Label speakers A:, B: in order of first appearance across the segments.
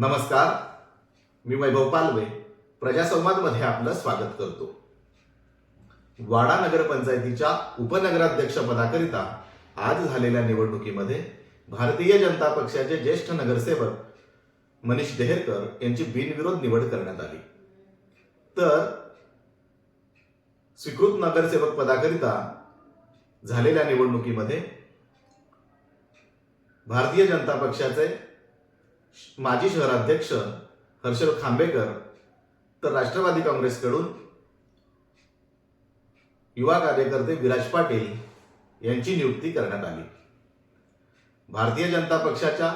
A: नमस्कार. मी वैभव पालवे. प्रजासंवादमध्ये आपलं स्वागत करतो. वाडा नगरपंचायतीच्या उपनगराध्यक्षपदाकरिता आज झालेल्या निवडणुकीमध्ये भारतीय जनता पक्षाचे ज्येष्ठ नगरसेवक मनीष देहरकर यांची बिनविरोध निवड करण्यात आली. तर स्वीकृत नगरसेवक पदाकरिता झालेल्या निवडणुकीमध्ये भारतीय जनता पक्षाचे माजी शहराध्यक्ष हर्षल खांबेकर तर राष्ट्रवादी काँग्रेसकडून युवा कार्यकर्ते विराज पाटील यांची नियुक्ती करण्यात आली. भारतीय जनता पक्षाच्या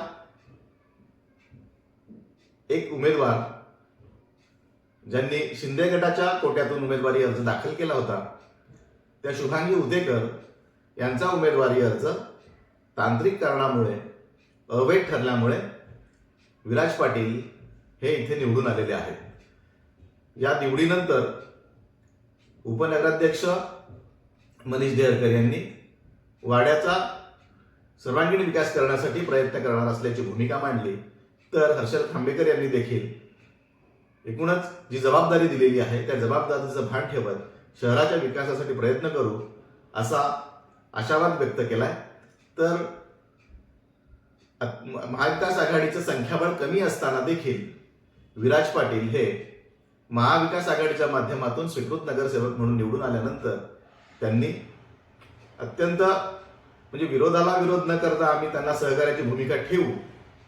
A: एक उमेदवार ज्यांनी शिंदे गटाच्या कोट्यातून उमेदवारी अर्ज दाखल केला होता त्या शुभांगी उदेकर यांचा उमेदवारी अर्ज तांत्रिक कारणामुळे अवैध ठरल्यामुळे विराज पाटील हे इथे निवडून आलेले आहेत. या निवडीनंतर उपनगराध्यक्ष मनीष देहरकर यांनी वाड्याचा सर्वांगीण विकास करण्यासाठी प्रयत्न करणार असल्याची भूमिका मांडली. तर हर्षल खांबेकर यांनी देखील एकूणच जी जबाबदारी दिलेली आहे त्या जबाबदारीचं भान ठेवत शहराच्या विकासासाठी प्रयत्न करू असा आशावाद व्यक्त केलाय. तर महाविकास आघाडीचं संख्याबळ कमी असताना देखील विराज पाटील हे महाविकास आघाडीच्या माध्यमातून स्वीकृत नगरसेवक म्हणून निवडून आल्यानंतर त्यांनी अत्यंत म्हणजे विरोधाला विरोध न करता आम्ही त्यांना सहकार्याची भूमिका ठेवू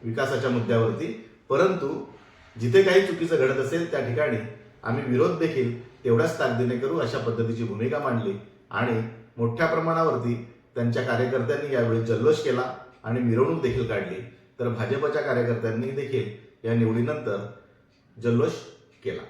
A: विकासाच्या मुद्द्यावरती. परंतु जिथे काही चुकीचं घडत असेल त्या ठिकाणी आम्ही विरोध देखील तेवढ्याच ताकदीने करू अशा पद्धतीची भूमिका मांडली. आणि मोठ्या प्रमाणावरती त्यांच्या कार्यकर्त्यांनी यावेळी जल्लोष केला. आणि मिरवणूक देखील काढली तर भाजपच्या कार्यकर्त्यांनी देखील या निवडीनंतर जल्लोष केला.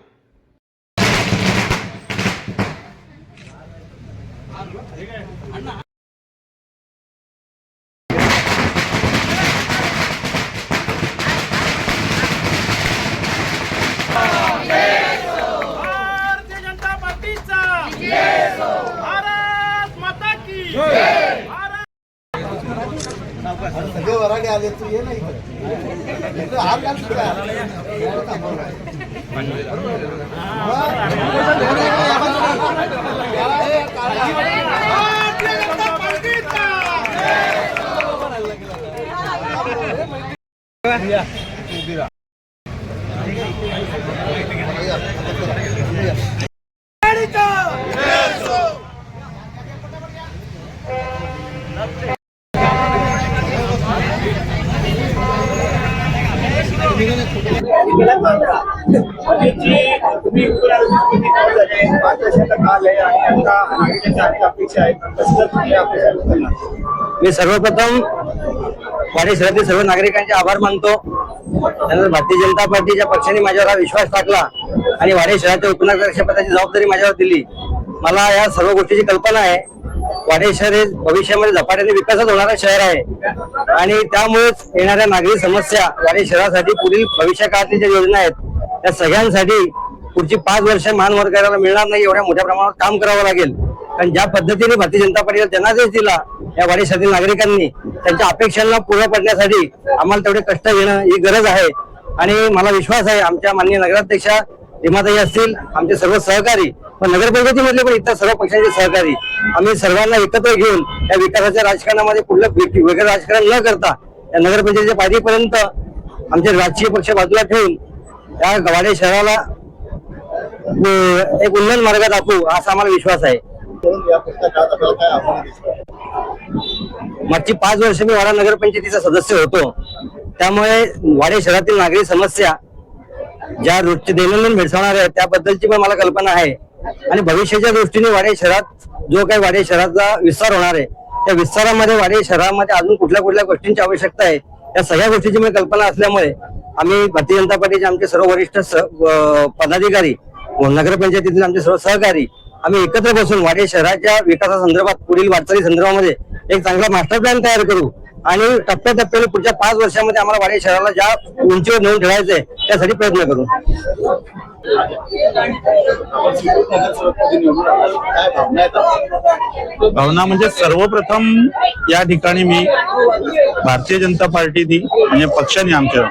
B: Yeah. आणि आता अनेक अपेक्षा आहेत
C: मी सर्वप्रथम वाडी शहरातील सर्व नागरिकांचे आभार मानतो. त्यानंतर भारतीय जनता पार्टीच्या पक्षाने माझ्यावर हा विश्वास टाकला आणि वाडे शहराच्या उपनगराध्यक्षपदाची जबाबदारी माझ्यावर दिली. मला या सर्व गोष्टीची कल्पना आहे. वाडे शहर हे भविष्यामध्ये झपाट्याने विकासात होणारं शहर आहे. आणि त्यामुळेच येणाऱ्या नागरिक समस्या वाडे शहरासाठी पुढील भविष्य काळातील ज्या योजना आहेत त्या सगळ्यांसाठी पुढची पाच वर्ष महानवर्गाला मिळणार नाही एवढ्या मोठ्या प्रमाणावर काम करावं लागेल. कारण ज्या पद्धतीने भारतीय जनता पार्टीला जनादेश दिला या वाडी नागरिकांनी त्यांच्या अपेक्षांना पूर्ण पडण्यासाठी आम्हाला तेवढे कष्ट घेणं ही गरज आहे. आणि मला विश्वास आहे आमच्या माननीय नगराध्यक्षा हिमाताई असतील आमचे सर्व सहकारी पण नगरपंचायतीमधले पण इतर सर्व पक्षांचे सहकारी आम्ही सर्वांना एकत्र घेऊन या विकासाच्या राजकारणामध्ये कुठलं वेगळं राजकारण न करता या नगरपंचायतीच्या पायरीपर्यंत आमचे राजकीय पक्ष बाजूला ठेवून या गवाडे शहराला एक उन्नत मार्ग दाखवू असा आम्हाला विश्वास आहे.
B: या
C: मागची पाच वर्ष मी वाडा नगरपंचायतीचा सदस्य होतो. त्यामुळे वाडे शहरातील नागरिक समस्या ज्या रोजचे दैनंदिन भेडसावणार आहेत त्याबद्दलची पण मला कल्पना आहे. आणि भविष्याच्या दृष्टीने वाडे शहरात जो काही वाडे शहराचा विस्तार होणार आहे त्या विस्तारामध्ये वाडे शहरामध्ये अजून कुठल्या कुठल्या गोष्टींची आवश्यकता आहे त्या सगळ्या गोष्टीची मला कल्पना असल्यामुळे आम्ही भारतीय जनता पार्टीचे आमचे सर्व वरिष्ठ पदाधिकारी नगरपंचायतीतील आमचे सर्व सहकारी आम्ही एकत्र बसून वाडे शहराच्या विकासासंदर्भात पुढील वाटचाली संदर्भामध्ये एक चांगला मास्टर प्लॅन तयार करू. आणि टप्प्याटप्प्याने पुढच्या पाच वर्षामध्ये आम्हाला वाडे शहराला ज्या उंचीवर नेऊन ठेवायचंय त्यासाठी प्रयत्न करू.
B: भावना
D: भावना म्हणजे सर्वप्रथम या ठिकाणी मी भारतीय जनता पार्टीनी म्हणजे पक्षाने आमच्या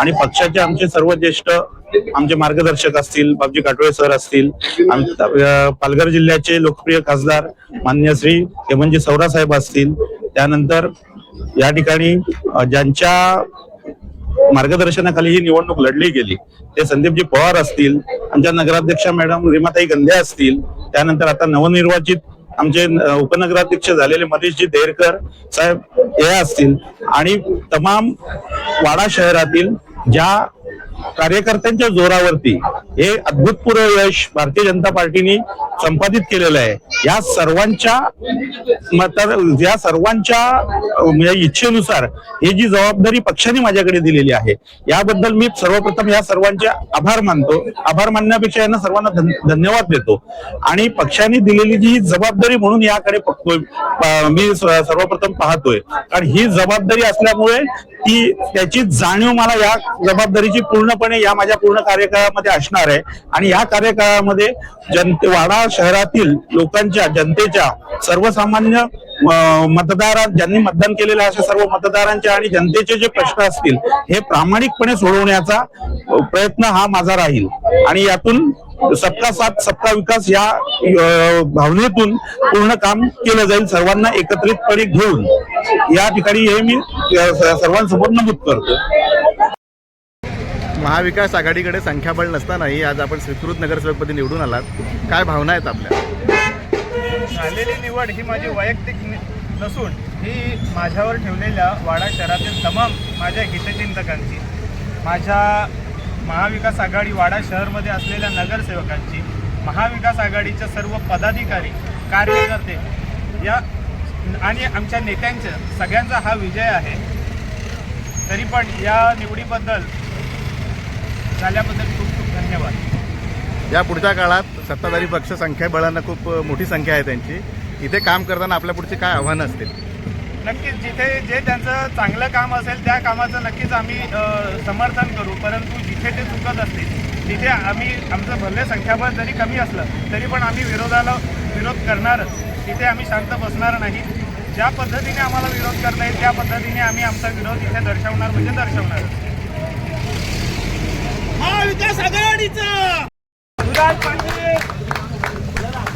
D: आणि पक्षाचे आमचे सर्व ज्येष्ठ आमचे मार्गदर्शक असतील बाबजी काटोळे सर असतील पालघर जिल्ह्याचे लोकप्रिय खासदार मान्य श्री हेमंतजी सौरा साहेब असतील. त्यानंतर या ठिकाणी ज्यांच्या मार्गदर्शनाखाली ही निवडणूक लढली गेली ते संदीपजी पवार असतील आमच्या नगराध्यक्षा मॅडम रीमाताई गंधे असतील. त्यानंतर आता नवनिर्वाचित आमचे उपनगराध्यक्ष झालेले मनीषजी देरकर साहेब हे असतील. आणि तमाम वाडा शहरातील ज्या कार्यकर्त्यांच्या जोरावरती हे अद्भुतपूर्व यश भारतीय जनता पार्टीने संपादित केलेलं आहे. या सर्वांच्या या सर्वांच्या म्हणजे इच्छेनुसार ही जी जबाबदारी पक्षाने माझ्याकडे दिलेली आहे याबद्दल मी सर्वप्रथम या सर्वांचे आभार मानतो. आभार मानण्यापेक्षा यांना सर्वांना धन- धन्यवाद देतो. आणि पक्षाने दिलेली जी जबाबदारी म्हणून याकडे बघतोय मी सर्वप्रथम पाहतोय. कारण ही जबाबदारी असल्यामुळे ती त्याची जाणीव मला या जबाबदारीची पूर्ण पूर्णपणे या माझ्या पूर्ण कार्यकाळामध्ये असणार आहे. आणि या कार्यकाळामध्ये जनते वाडा शहरातील लोकांच्या जनतेच्या सर्वसामान्य मतदार ज्यांनी मतदान केलेलं आहे अशा सर्व मतदारांचे आणि जनतेचे जे प्रश्न असतील हे प्रामाणिकपणे सोडवण्याचा प्रयत्न हा माझा राहील. आणि यातून सबका साथ सबका विकास या भावनेतून पूर्ण काम केलं जाईल सर्वांना एकत्रितपणे घेऊन. या ठिकाणी हे मी सर्वांसमोर नमूद करतो.
A: महाविकास आघाडीकडे संख्याबळ नसतानाही आज आपण स्वीकृत नगरसेवकपदी निवडून आलात. काय भावना आहेत आपल्या?
E: झालेली निवड ही माझी वैयक्तिक नसून ही माझ्यावर ठेवलेल्या वाडा शहरातील तमाम माझ्या हितचिंतकांची माझ्या महाविकास आघाडी वाडा शहरमध्ये असलेल्या नगरसेवकांची महाविकास आघाडीच्या सर्व पदाधिकारी कार्यकर्ते या आणि आमच्या नेत्यांच्या सगळ्यांचा हा विजय आहे. तरी पण या निवडीबद्दल झाल्याबद्दल खूप खूप धन्यवाद.
A: या पुढच्या काळात सत्ताधारी पक्ष संख्याबळांना खूप मोठी संख्या आहे त्यांची. इथे काम करताना आपल्या पुढची काय आव्हानं असतील?
E: नक्कीच जिथे जे त्यांचं चांगलं काम असेल त्या कामाचं नक्कीच आम्ही समर्थन करू. परंतु जिथे ते चुकत असतील तिथे आम्ही आमचं भले संख्याबळ जरी कमी असलं तरी पण आम्ही विरोधाला विरोध करणारच. तिथे आम्ही शांत बसणार नाही. ज्या पद्धतीने आम्हाला विरोध करता येईल त्या पद्धतीने आम्ही आमचा विरोध इथे दर्शवणार म्हणजे दर्शवणारच महाविकास आघाडीचा! पाटील!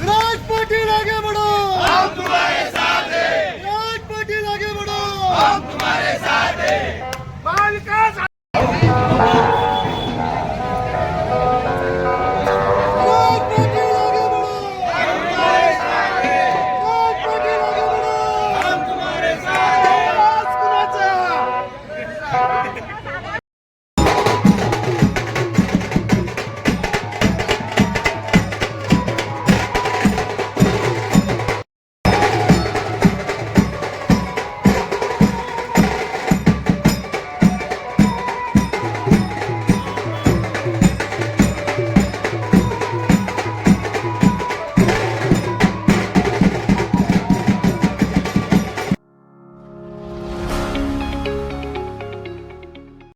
F: विराज पाटील आगे बढ़ो! हम तुम्हारे साथ हैं। विराज पाटील आगे बढ़ो!
E: महाविकास